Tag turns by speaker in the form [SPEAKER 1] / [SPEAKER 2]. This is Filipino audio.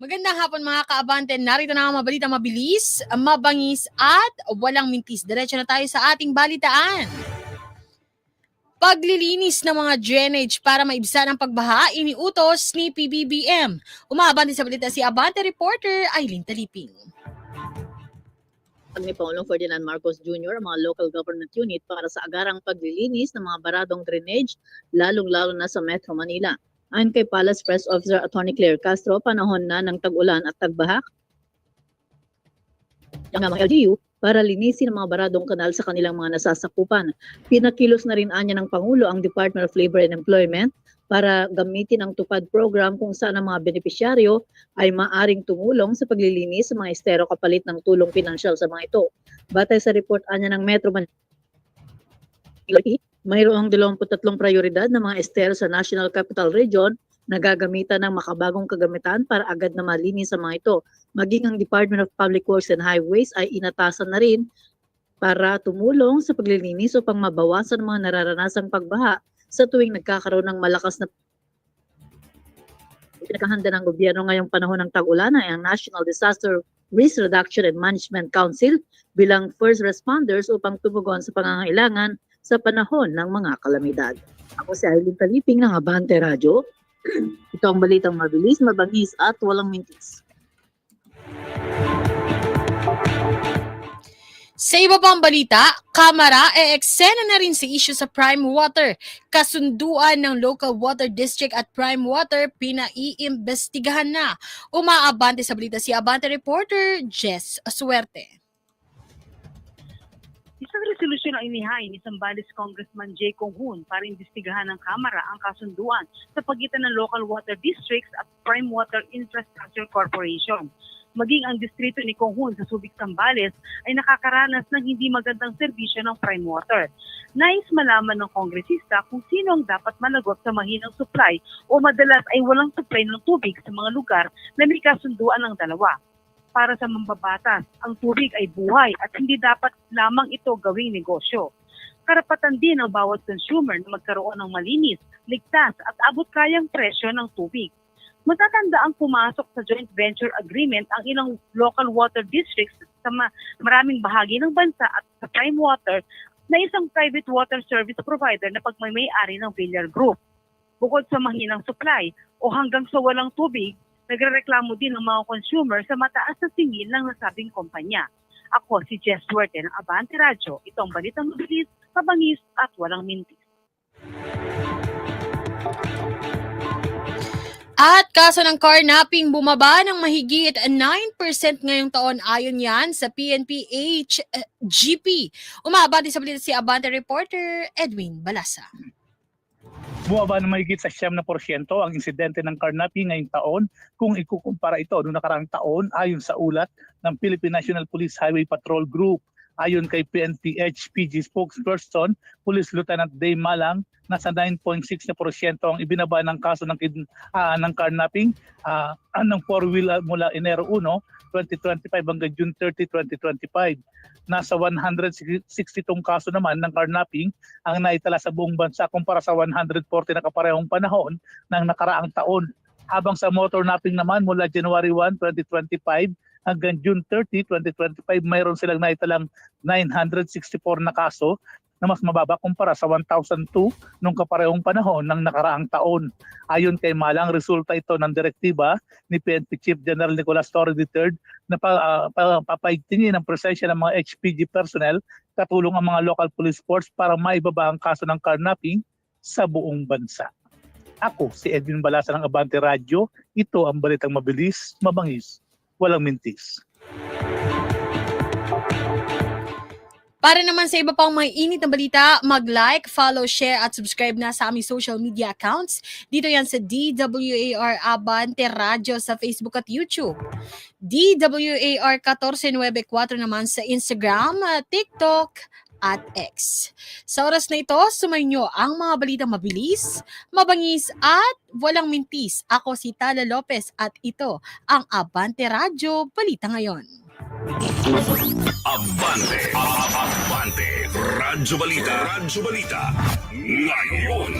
[SPEAKER 1] Magandang hapon mga kaabante. Narito na ang mabalita mabilis, mabangis at walang mintis. Diretso na tayo sa ating balitaan. Paglilinis ng mga drainage para maibsan ang pagbaha, iniutos ni PBBM. Umabante sa balita si Abante reporter Aileen Taliping.
[SPEAKER 2] Pag ni Pangulong Ferdinand Marcos Jr. ang mga local government unit para sa agarang paglilinis ng mga baradong drainage, lalong-lalo na sa Metro Manila. Ayon kay Palace Press Officer Attorney Claire Castro, panahon na ng tag-ulan at tagbaha ang mga LGU para linisin ang mga baradong kanal sa kanilang mga nasasakupan. Pinakilos na rin anya ng Pangulo ang Department of Labor and Employment para gamitin ang tupad program kung saan ang mga benepisyaryo ay maaring tumulong sa paglilinis sa mga estero kapalit ng tulong pinansyal sa mga ito. Batay sa report anya ng Metro Manila, mayroong 23 prioridad ng mga estero sa National Capital Region na gagamitan ng makabagong kagamitan para agad na malinis sa mga ito. Maging ang Department of Public Works and Highways ay inatasan na rin para tumulong sa paglilinis upang mabawasan ang mga nararanasang pagbaha sa tuwing nagkakaroon ng malakas na pinakahanda ng gobyerno ngayong panahon ng tag-ulan ang National Disaster Risk Reduction and Management Council bilang first responders upang tumugon sa pangangailangan sa panahon ng mga kalamidad. Ako si Aileen Taliping ng Abante Radio. Ito ang balitang mabilis, mabangis at walang mintis.
[SPEAKER 1] Sa iba pang balita, Kamara e eksena na rin si issue sa Prime Water. Kasunduan ng Local Water District at Prime Water pinaiimbestigahan na. Umaabante sa balita si Abante reporter Jess Suerte.
[SPEAKER 3] Isang resolusyon ang inihain ni Sambales Congressman Jay Conghun para imbestigahan ng Kamara ang kasunduan sa pagitan ng local water districts at Prime Water Infrastructure Corporation. Maging ang distrito ni Conghun sa Subic Sambales ay nakakaranas ng hindi magandang serbisyo ng Prime Water. Nais malaman ng kongresista kung sino ang dapat managot sa mahinang supply o madalas ay walang supply ng tubig sa mga lugar na may kasunduan ng dalawa para sa mambabatas. Ang tubig ay buhay at hindi dapat lamang ito gawing negosyo. Karapatan din ng bawat consumer na magkaroon ng malinis, ligtas at abot-kayang presyo ng tubig. Matatanda ang pumasok sa joint venture agreement ang ilang local water districts sa ma- maraming bahagi ng bansa at sa Prime Water na isang private water service provider na pagmamay-ari ng Villar Group. Bukod sa mahinang supply o hanggang sa walang tubig, nagrereklamo din ng mga consumer sa mataas na singil ng nasabing kumpanya. Ako si Jess Duarte ng Abante Radio. Ito ang balitang mabilis, mabangis at walang mintis.
[SPEAKER 1] At kaso ng carnapping bumaba ng mahigit 9% ngayong taon ayon yan sa PNP HGP. Umabante sa balita si Abante reporter Edwin Balasa.
[SPEAKER 4] Bumaba na mahigit sa siyam na porsyento ang insidente ng carnapping ngayong taon kung ikukumpara ito noong nakaraang taon ayon sa ulat ng Philippine National Police Highway Patrol Group. Ayon kay PNP HPG spokesperson, Police Lieutenant Day Malang, nasa 9.6 na porsyento ang ibinaba ng kaso ng, ah, ng carnapping ah, ng four-wheel mula Enero 1, 2025 hanggang June 30, 2025. Nasa 162 kaso naman ng carnapping ang naitala sa buong bansa kumpara sa 140 na kaparehong panahon ng nakaraang taon. Habang sa motor napping naman mula January 1, 2025 hanggang June 30, 2025, mayroon silang naitalang 964 na kaso na mas mababa kumpara sa 1,002 nung kaparehong panahon ng nakaraang taon. Ayon kay Malang, resulta ito ng direktiba ni PNP Chief General Nicolas Torre III na pa, uh, pa, papaigtingin ang presensya ng mga HPG personnel katulong ang mga local police force para maibaba ang kaso ng carnapping sa buong bansa. Ako, si Edwin Balasa ng Abante Radio. Ito ang balitang mabilis, mabangis, walang mintis.
[SPEAKER 1] Para naman sa iba pang may init na balita, mag-like, follow, share at subscribe na sa aming social media accounts. Dito yan sa DWAR Abante Radio sa Facebook at YouTube. DWAR 1494 naman sa Instagram, uh, TikTok, at X. Sa oras na ito, sumayin nyo ang mga balitang mabilis, mabangis at walang mintis. Ako si Tala Lopez at ito ang Abante Radio Balita Ngayon.
[SPEAKER 5] Abante, Abante, Radyo Balita, Radyo Balita, ngayon.